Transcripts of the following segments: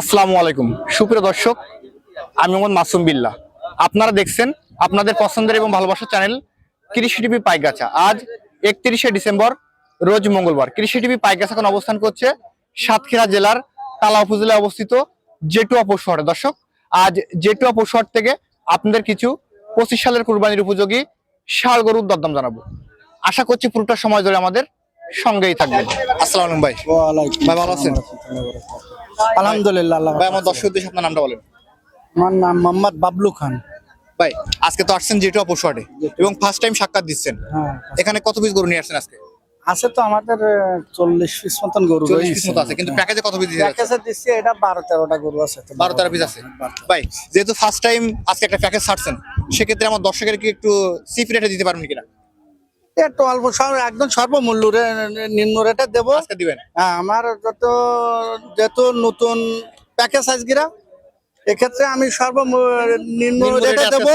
আসসালামু আলাইকুম। সুপ্রিয় দর্শক, আমি মোহাম্মদ মাসুম বিল্লাহ। আপনারা দেখছেন আপনাদের পছন্দের এবং ভালোবাসার চ্যানেল কৃষি টিভি পাইগাছা। আজ একত্রিশে ডিসেম্বর, রোজ মঙ্গলবার। কৃষি টিভি পাইগাছা এখন অবস্থান করছে সাতক্ষীরা জেলার তালা উপজেলায় অবস্থিত জেটুয়া পশুহাটে দর্শক, আজ জেটুয়া পশুহাট থেকে আপনাদের কিছু পঁচিশ সালের কুরবানির উপযোগী ষাড় গরুর দরদাম জানাব। আশা করছি পুরোটা সময় ধরে আমাদের সঙ্গেই থাকবেন। আসসালামু ভাই। ভাই, ভালো আছেন? আলহামদুলিল্লাহ আল্লাহ ভাই আমার দর্শক উদ্দেশ্যে আপনার নামটা বলেন। আমার নাম মোহাম্মদ বাবলু খান। ভাই আজকে তো আসছেন যেটা পশুহাটে এবং ফার্স্ট টাইম সাক্ষাৎ দিচ্ছেন। হ্যাঁ এখানে কত পিস গরু নিয়ে আসছেন আজকে? আছে তো আমাদের চল্লিশ পিস মতন গরু আছে কিন্তু প্যাকেজে কত পিস প্যাকেজে দিচ্ছি এটা বারো তেরোটা গরু আছে বারো তেরো পিস আছে। ভাই যেহেতু ফার্স্ট টাইম আজকে একটা প্যাকেজ ছাড়ছেন সেক্ষেত্রে আমার দর্শকের কি একটু চিপ রেটে দিতে পারবেন কিনা? একটু অল্প একদম সর্বমূল্য নিম্ন রেটে দেবো। দিবেন? হ্যাঁ আমার যত যেহেতু নতুন প্যাকেজ আজগিরা এক্ষেত্রে আমি সর্বনিম্ন নিম্ন রেটে দেবো।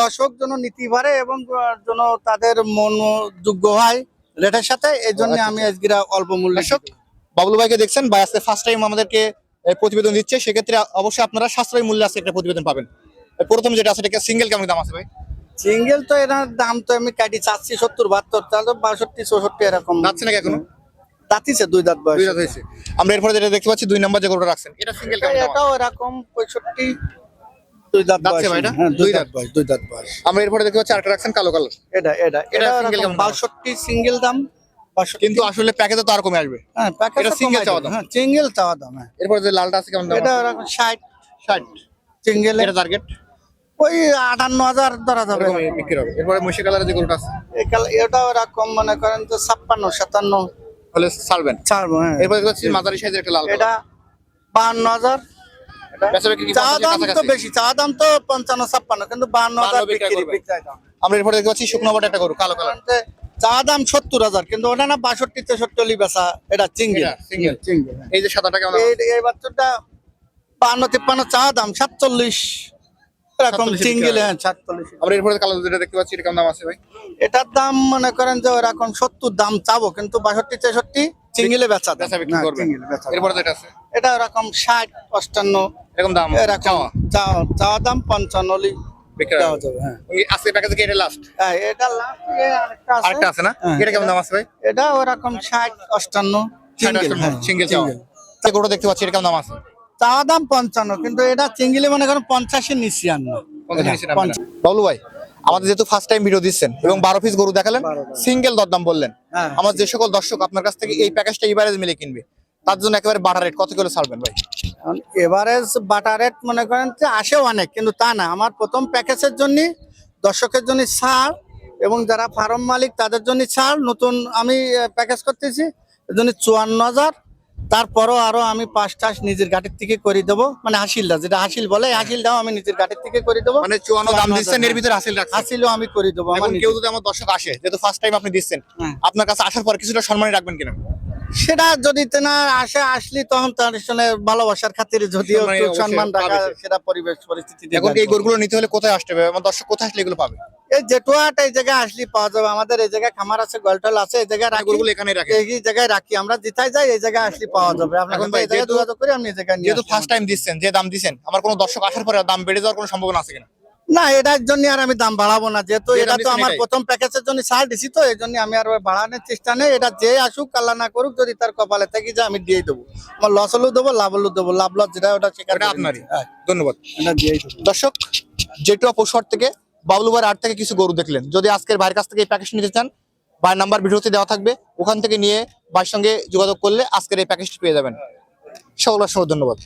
দর্শক যেন নিতে পারে এবং যেন তাদের মন যোগ্য হয় রেটের সাথে এই জন্য আমি আজগিরা অল্প মূল্যে বাবলু ভাইকে দেখছেন ভাই আজকে ফার্স্ট টাইম আমাদেরকে প্রতিবেদন দিচ্ছে সেক্ষেত্রে অবশ্যই আপনারা সাশ্রয়ী মূল্যে আজকে একটা প্রতিবেদন পাবেন। প্রথম যেটা আছে এটা সিঙ্গেল কেমন দাম আছে ভাই? সিঙ্গেল তো এটার দাম তো আমি কাটি চাচ্ছি সত্তর বাহাত্তর তাহলে বাষট্টি চৌষট্টি এরকম। যাচ্ছে নাকি এখনও? দাঁতিছে দুই দাঁত বয়স। দুই রাত হয়েছে। আমরা এরপরে যেটা দেখতে পাচ্ছি দুই নাম্বার যে গরুটা রাখছেন এটা সিঙ্গেল এটাও এরকম পঁয়ষট্টি দুই দাঁত বয়স ভাই এটা? হ্যাঁ দুই দাঁত। দাঁত। বয়স দুই দাঁত বয়স। আমরা এরপরে দেখতে পাচ্ছি আরেকটা রাখছেন কালো কালার। এটা এটা এটা এরকম বাষট্টি সিঙ্গেল দাম কিন্তু আসলে প্যাকেজে তো আর কমে আসবে। হ্যাঁ প্যাকেজ এটা single চাওয়া দাম? হ্যাঁ সিঙ্গেল চাওয়া দাম হ্যাঁ। এরপরে যে লালটা আছে কেমন দাম এটা এরকম ষাট। ষাট। সিঙ্গেল এটা টার্গেট ওই আটান্ন হাজার ধরা যাবে। বিক্রি হবে। এরপরে মহিষা কালারের যে গরুটা আছে? এটাও এরকম মনে করেন যে ছাপ্পান্ন সাতান্ন। হলে ছাড়বেন? ছাড়বো হ্যাঁ। এরপরে মাঝারি সাইজের একটা লাল এটা বাহান্ন হাজার। তো তো আমরা এরপরে দেখতে পাচ্ছি শুকনো বাটা একটা গরু কালো কালার। চাওয়া দাম সত্তর হাজার কিন্তু ওটা না বাষট্টি তেষট্টি হলি বেচা এটা এটা single? এই যে এই বাচ্চাটা বান্ন তিপ্পান্ন চাওয়া দাম সাতচল্লিশ। এরকম 47 চিঙ্গেল হ্যাঁ। সাতচল্লিশ আমরা এরপরে কালো যেটা দেখতে পাচ্ছি এটা কেমন দাম আছে ভাই? এটার দাম মনে করেন যে সত্তর দাম চাবো কিন্তু বাষট্টি তেষট্টি চিঙ্গেলে বেচা দাম। বেচা বিক্রি করবেন চিঙ্গেলে বেচা দাম। এরপরে যেটা আছে? এটা ওরকম ষাট অষ্টান্ন। এরকম দাম। এরকম চাওয়া? চাওয়া পঞ্চান্ন এটা লাস্ট এটা last আছে। না? এটা কেমন দাম আছে এটা ওরকম ষাট অষ্টান্ন। সিঙ্গেল সিঙ্গেল দেখতে পাচ্ছি এটা কেমন দাম আছে? চাওয়া দাম পঞ্চান্ন কিন্তু এটা চিঙ্গিলে মনে করেন পঞ্চাশের নিচে আন না। পঞ্চাশ নিচে নামবে না। বাবলু ভাই আমাদের যেহেতু ফার্স্ট টাইম ভিডিও দিচ্ছেন এবং বারো পিস গরু দেখালেন সিঙ্গেল দরদাম বললেন। হ্যাঁ। আমার যে সকল দর্শক আপনার কাছ থেকে এই প্যাকেজটা এভারেজ মিলে কিনবে তার জন্য একেবারে বাটা রেট কত করে ছাড়বেন ভাই? এভারেজ বাটার রেট মনে করেন যে আসে অনেক কিন্তু তা না। আমার প্রথম প্যাকেজের জন্য দর্শকের জন্য ছাড় এবং যারা ফার্ম মালিক তাদের জন্য ছাড়। নতুন আমি প্যাকেজ করতেছি এর জন্য চুয়ান্ন হাজার। তারপরও আরও আমি পাঁচ টাস নিজের গাড়ির থেকে করে দেবো। মানে হাসিলটা যেটা হাসিল বলে হাসিলটাও আমি নিজের গাড়ির থেকে করে দেবো। মানে চুয়ান্ন দাম 54,000 দিচ্ছেন এর ভিতরে হাসিল হাসিলও আমি করে দেবো এখন কেউ যদি আমার দর্শক আসে যেহেতু ফার্স্ট টাইম আপনি দিচ্ছেন হ্যাঁ। আপনার কাছে আসার পর কিছুটা সম্মানই রাখবেন কিনা? সেটা যদি তেনা আসে আসলি তখন তার সঙ্গে ভালোবাসার খাতিরে যদিও সম্মানী সম্মান রাখা সেটা পরিবেশ পরিস্থিতি এখন এই গরুগুলো নিতে হলে কোথায় আসতে হবে? আমার দর্শক কোথায় আসলে এগুলো পাবে? এই জেটুয়াট এই জায়গায় আসলে পাওয়া যাবে। আমাদের এই জায়গায় খামার আছে গলটল আছে এই জায়গায় রাখি। এখানে রাখে এই জায়গায় রাখি। আমরা যেটাই যাই এই জায়গায় আসলে পাওয়া যাবে। আপনার এই জায়গায় যোগাযোগ করে আমি এই জায়গায় যেহেতু ফার্স্ট টাইম দিচ্ছেন যে দাম দিচ্ছেন আমার কোনো দর্শক আসার পরে দাম বেড়ে যাওয়ার কোনো সম্ভাবনা আছে কিনা? না এটার জন্য আর আমি দাম বাড়াবো না। যেহেতু এটা তো আমার প্রথম প্যাকেজের জন্য ছাড় দিছি তো এই জন্য আমি আর বাড়ানোর চেষ্টা নেই। এটা যে আসুক আল্লাহ না করুক যদি তার কপালে থাকি যে আমি দিয়ে দেবো। আমার লস হলেও দেবো লাভ হলেও দেবো। লাভ লস যেটা ওটা আপনারই। হ্যাঁ, ধন্যবাদ। এটা দিয়েই দেবো। দর্শক জেটুয়া পশুহাট থেকে বাবলুবার আট থেকে কিছু গরু দেখলেন। যদি আজকের ভাইয়ের কাছ থেকে এই প্যাকেজ নিতে চান, ভাইয়ের নাম্বার ভিডিওতে দেওয়া থাকবে। ওখান থেকে নিয়ে ভাইয়ের সঙ্গে যোগাযোগ করলে আজকের এই প্যাকেজটি পেয়ে যাবেন। সকল সময় ধন্যবাদ।